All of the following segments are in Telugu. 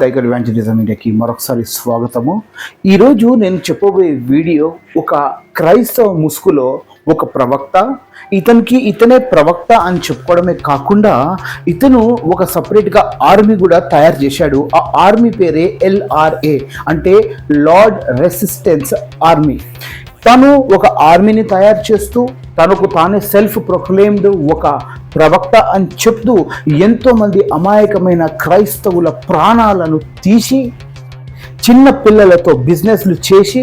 టైగర్ మరొకసారి స్వాగతము. ఈరోజు నేను చెప్పబోయే వీడియో ఒక క్రైస్తవ ముసుగులో ఒక ప్రవక్త. ఇతనికి ఇతనే ప్రవక్త అని చెప్పుకోవడమే కాకుండా ఇతను ఒక సపరేట్గా ఆర్మీ కూడా తయారు చేశాడు. ఆ ఆర్మీ పేరే ఎల్ఆర్ఏ అంటే లార్డ్ రెసిస్టెన్స్ ఆర్మీ తను ఒక ఆర్మీని తయారు చేస్తూ తనకు తానే సెల్ఫ్ ప్రొక్లెయిమ్డ్ ఒక ప్రవక్త అని చెప్తూ ఎంతోమంది అమాయకమైన క్రైస్తవుల ప్రాణాలను తీసి చిన్న పిల్లలతో బిజినెస్లు చేసి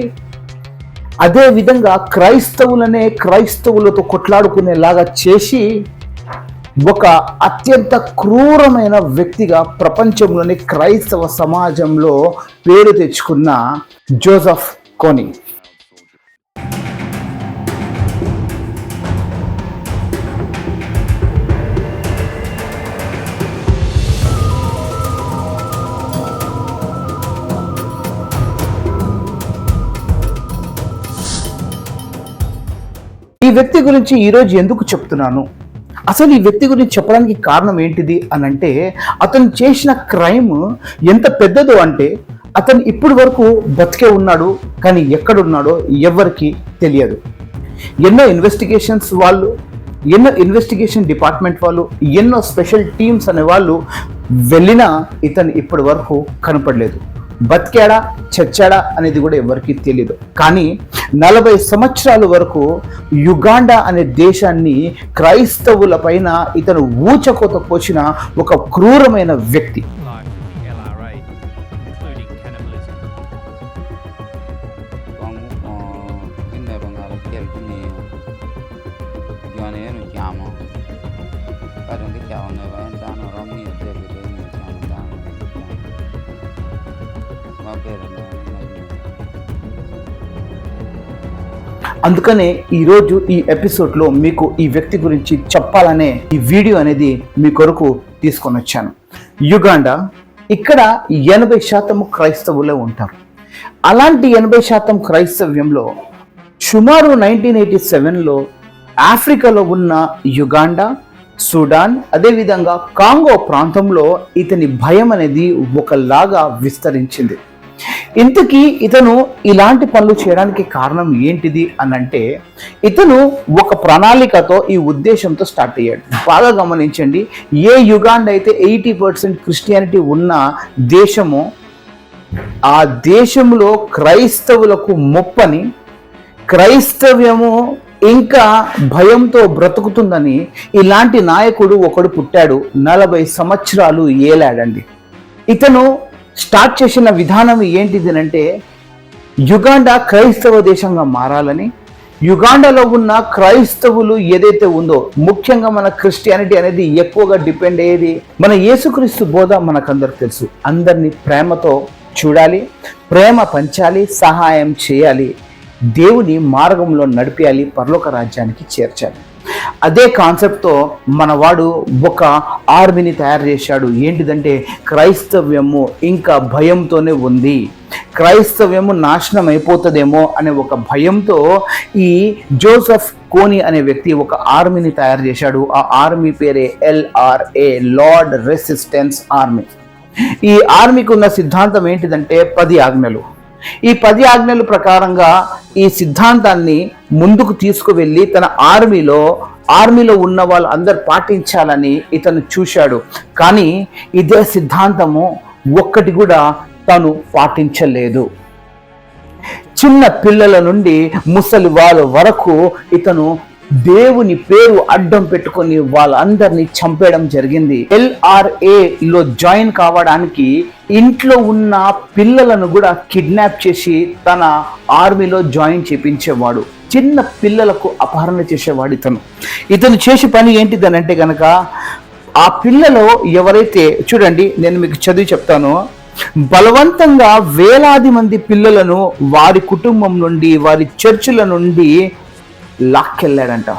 అదేవిధంగా క్రైస్తవులనే క్రైస్తవులతో కొట్లాడుకునేలాగా చేసి ఒక అత్యంత క్రూరమైన వ్యక్తిగా ప్రపంచంలోని క్రైస్తవ సమాజంలో పేరు తెచ్చుకున్న జోసఫ్ కోని ఈ వ్యక్తి గురించి ఈరోజు ఎందుకు చెప్తున్నాను? అసలు ఈ వ్యక్తి గురించి చెప్పడానికి కారణం ఏంటిది అని అంటే అతను చేసిన క్రైమ్ ఎంత పెద్దదో అంటే అతను ఇప్పటి వరకు బతికే ఉన్నాడు కానీ ఎక్కడున్నాడో ఎవరికి తెలియదు. ఎన్నో ఇన్వెస్టిగేషన్స్ వాళ్ళు ఎన్నో ఇన్వెస్టిగేషన్ డిపార్ట్మెంట్ వాళ్ళు ఎన్నో స్పెషల్ టీమ్స్ అనే వాళ్ళు వెళ్ళినా ఇతను ఇప్పటి వరకు కనపడలేదు. బతికాడా చచ్చాడా అనేది కూడా ఎవరికి తెలియదు కానీ నలభై సంవత్సరాల వరకు యుగాండా అనే దేశాన్ని క్రైస్తవుల పైన ఇతను ఊచకోత పోసిన ఒక క్రూరమైన వ్యక్తి like LRA, including cannibalism. అందుకనే ఈరోజు ఈ ఎపిసోడ్లో మీకు ఈ వ్యక్తి గురించి చెప్పాలనే ఈ వీడియో అనేది మీ కొరకు తీసుకొని వచ్చాను. యుగాండా ఇక్కడ ఎనభై శాతం క్రైస్తవులే ఉంటారు. అలాంటి ఎనభై శాతం క్రైస్తవ్యంలో సుమారు నైన్టీన్ ఎయిటీ సెవెన్లో ఆఫ్రికాలో ఉన్న యుగాండా సూడాన్ అదేవిధంగా కాంగో ప్రాంతంలో ఇతని భయం అనేది ఒకలాగా విస్తరించింది. ఇంతకీ ఇతను ఇలాంటి పనులు చేయడానికి కారణం ఏంటిది అని అంటే ఇతను ఒక ప్రణాళికతో ఈ ఉద్దేశంతో స్టార్ట్ అయ్యాడు. బాగా గమనించండి ఏ యుగాండ్ అయితే ఎయిటీ పర్సెంట్ క్రిస్టియానిటీ ఉన్న దేశము ఆ దేశంలో క్రైస్తవులకు మొప్పని క్రైస్తవ్యము ఇంకా భయంతో బ్రతుకుతుందని ఇలాంటి నాయకుడు ఒకడు పుట్టాడు నలభై సంవత్సరాలు ఏలాడండి. ఇతను స్టార్ట్ చేసిన విధానం ఏంటిది అంటే యుగాండా క్రైస్తవ దేశంగా మారాలని యుగాండాలో ఉన్న క్రైస్తవులు ఏదైతే ఉందో ముఖ్యంగా మన క్రిస్టియానిటీ అనేది ఎక్కువగా డిపెండ్ అయ్యేది మన యేసుక్రీస్తు బోధ మనకందరికి తెలుసు. అందరినీ ప్రేమతో చూడాలి ప్రేమ పంచాలి సహాయం చేయాలి దేవుని మార్గంలో నడిపేయాలి పరలోక రాజ్యానికి చేర్చాలి. అదే కాన్సెప్ట్తో మనవాడు ఒక ఆర్మీని తయారు చేశాడు. ఏంటిదంటే క్రైస్తవ్యము ఇంకా భయంతోనే ఉంది. క్రైస్తవ్యము నాశనం అయిపోతుందేమో అనే ఒక భయంతో ఈ జోసఫ్ కోని అనే వ్యక్తి ఒక ఆర్మీని తయారు చేశాడు. ఆ ఆర్మీ పేరే ఎల్ఆర్ఏ లార్డ్ రెసిస్టెన్స్ ఆర్మీ. ఈ ఆర్మీకి ఉన్న సిద్ధాంతం ఏంటిదంటే పది ఆజ్ఞలు. ఈ పది ఆజ్ఞల ప్రకారంగా ఈ సిద్ధాంతాన్ని ముందుకు తీసుకువెళ్ళి తన ఆర్మీలో ఆర్మీలో ఉన్న వాళ్ళు అందరు పాటించాలని ఇతను చూశాడు. కానీ ఇదే సిద్ధాంతము ఒక్కటి కూడా తను పాటించలేదు. చిన్న పిల్లల నుండి ముసలి వాళ్ళ వరకు ఇతను దేవుని పేరు అడ్డం పెట్టుకొని వాళ్ళందరినీ చంపేయడం జరిగింది. ఎల్ఆర్ఏ లో జాయిన్ కావడానికి ఇంట్లో ఉన్న పిల్లలను కూడా కిడ్నాప్ చేసి తన ఆర్మీలో జాయిన్ చేపించేవాడు. చిన్న పిల్లలకు అపహరణ చేసేవాడు ఇతను. ఇతను చేసే పని ఏంటిదనంటే కనుక ఆ పిల్లలో ఎవరైతే చూడండి నేను మీకు చదివి చెప్తాను. బలవంతంగా వేలాది మంది పిల్లలను వారి కుటుంబం నుండి వారి చర్చిల నుండి లాక్కెళ్ళాడంట.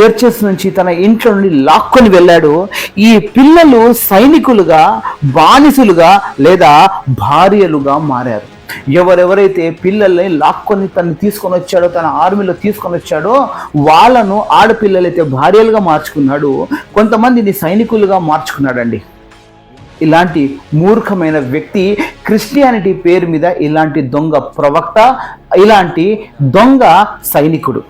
చర్చెస్ నుంచి తన ఇంట్లో నుండి లాక్కొని వెళ్ళాడు. ఈ పిల్లలు సైనికులుగా బానిసులుగా లేదా భార్యలుగా మారారు. ఎవరెవరైతే పిల్లల్ని లాక్కొని తను తీసుకొని వచ్చాడో తన ఆర్మీలో తీసుకొని వచ్చాడో వాళ్ళను ఆడపిల్లలైతే భార్యలుగా మార్చుకున్నాడు. కొంతమందిని సైనికులుగా మార్చుకున్నాడండి. ఇలాంటి మూర్ఖమైన వ్యక్తి క్రిస్టియానిటీ పేరు మీద ఇలాంటి దొంగ ప్రవక్త ఇలాంటి దొంగ సైనికుడు.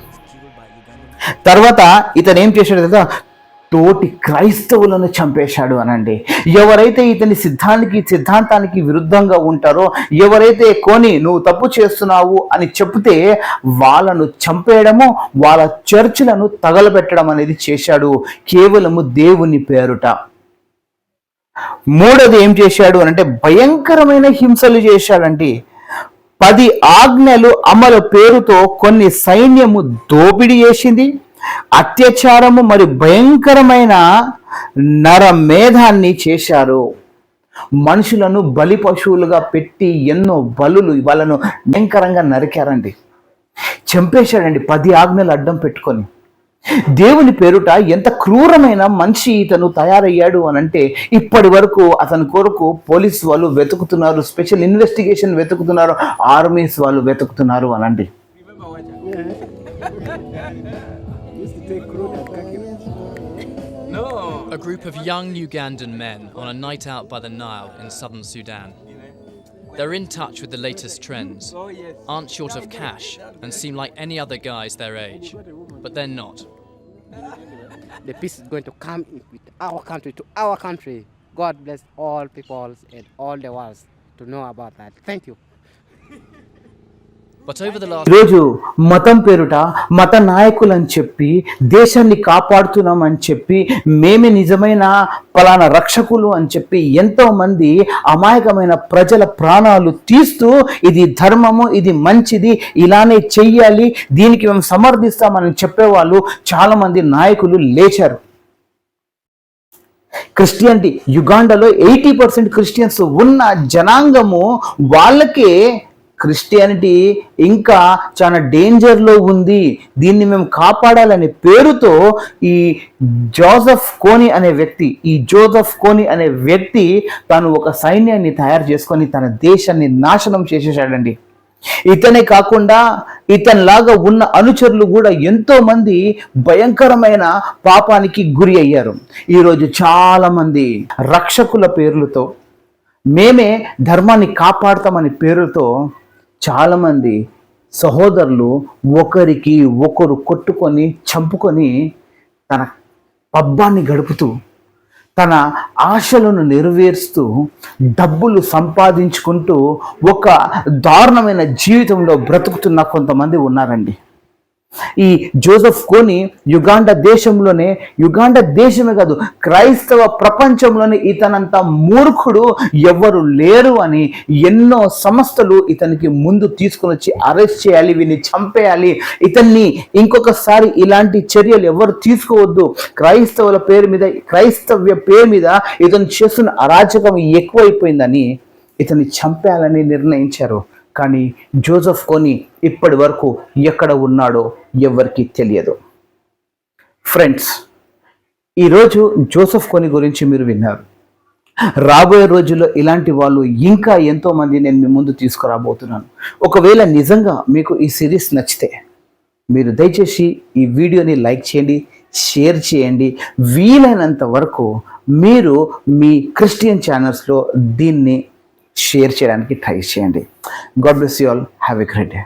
తర్వాత ఇతను ఏం చేశాడు కదా తోటి క్రైస్తవులను చంపేశాడు అనండి. ఎవరైతే ఇతని సిద్ధానికి సిద్ధాంతానికి విరుద్ధంగా ఉంటారో ఎవరైతే కొని నువ్వు తప్పు చేస్తున్నావు అని చెప్తే వాళ్ళను చంపేయడము వాళ్ళ చర్చిలను తగలబెట్టడం అనేది చేశాడు కేవలము దేవుని పేరుట. మూడోది ఏం చేశాడు అని అంటే భయంకరమైన హింసలు చేశాడండి పది ఆజ్ఞలు అమలు పేరుతో కొన్ని సైన్యము దోపిడీ చేసింది అత్యాచారము మరి భయంకరమైన నరమేధాన్ని చేశారు. మనుషులను బలి పశువులుగా పెట్టి ఎన్నో బలులు వాళ్ళను భయంకరంగా నరికారండి. చంపేశాడండి పది ఆజ్ఞలు అడ్డం పెట్టుకొని. దేవుని పేరుట ఎంత క్రూరమైన మనిషి ఇతను తయారయ్యాడు అని అంటే ఇప్పటి వరకు అతని కొరకు పోలీస్ వాళ్ళు వెతుకుతున్నారు స్పెషల్ ఇన్వెస్టిగేషన్ వెతుకుతున్నారు ఆర్మీస్ వాళ్ళు వెతుకుతున్నారు అనండి A group of young Ugandan men on a night out by the Nile in southern Sudan. They're in touch with the latest trends, aren't short of cash, and seem like any other guys their age. But they're not. the peace is going to come with our country, to our country. God bless all peoples and all the world to know about that. Thank you. ఈరోజు మతం పేరుట మత నాయకులని చెప్పి దేశాన్ని కాపాడుతున్నాం అని చెప్పి మేమే నిజమైన పలానా రక్షకులు అని చెప్పి ఎంతో మంది అమాయకమైన ప్రజల ప్రాణాలు తీస్తూ ఇది ధర్మము ఇది మంచిది ఇలానే చెయ్యాలి దీనికి మేము సమర్థిస్తామని చెప్పేవాళ్ళు చాలా మంది నాయకులు లేచారు. క్రిస్టియానిటీ యుగాండలో ఎయిటీ పర్సెంట్ క్రిస్టియన్స్ ఉన్న జనాంగము వాళ్ళకే క్రిస్టియానిటీ ఇంకా చాలా డేంజర్లో ఉంది. దీన్ని మేము కాపాడాలనే పేరుతో ఈ జోసఫ్ కోని అనే వ్యక్తి ఈ జోసఫ్ కోని అనే వ్యక్తి తాను ఒక సైన్యాన్ని తయారు చేసుకొని తన దేశాన్ని నాశనం చేసేసాడండి. ఇతనే కాకుండా ఇతనిలాగా ఉన్న అనుచరులు కూడా ఎంతో మంది భయంకరమైన పాపానికి గురి అయ్యారు. ఈరోజు చాలా మంది రక్షకుల పేర్లతో మేమే ధర్మాన్ని కాపాడతామని పేరుతో చాలామంది సహోదరులు ఒకరికి ఒకరు కొట్టుకొని చంపుకొని తన పబ్బాన్ని గడుపుతూ తన ఆశలను నెరవేరుస్తూ డబ్బులు సంపాదించుకుంటూ ఒక దారుణమైన జీవితంలో బ్రతుకుతున్న కొంతమంది ఉన్నారండి. ఈ జోసఫ్ కోని యుగాండ దేశంలోనే యుగాండ దేశమే కాదు క్రైస్తవ ప్రపంచంలోనే ఇతనంత మూర్ఖుడు ఎవ్వరు లేరు అని ఎన్నో సంస్థలు ఇతనికి ముందు తీసుకొని వచ్చి అరెస్ట్ చేయాలి వీని చంపేయాలి. ఇతన్ని ఇంకొకసారి ఇలాంటి చర్యలు ఎవరు తీసుకోవద్దు. క్రైస్తవుల పేరు మీద క్రైస్తవ్య పేరు మీద ఇతను చేస్తున్న అరాచకం ఎక్కువైపోయిందని ఇతన్ని చంపేయాలని నిర్ణయించారు. కానీ జోసెఫ్ కొని ఇప్పటి వరకు ఎక్కడ ఉన్నాడో ఎవరికి తెలియదు. ఫ్రెండ్స్ ఈరోజు జోసెఫ్ కొని గురించి మీరు విన్నారు. రాబోయే రోజుల్లో ఇలాంటి వాళ్ళు ఇంకా ఎంతోమంది నేను మీ ముందు తీసుకురాబోతున్నాను. ఒకవేళ నిజంగా మీకు ఈ సిరీస్ నచ్చితే మీరు దయచేసి ఈ వీడియోని లైక్ చేయండి షేర్ చేయండి. వీలైనంత వరకు మీరు మీ క్రిస్టియన్ ఛానల్స్లో దీన్ని షేర్ చేయడానికి ట్రై చేయండి. God bless you all have a great day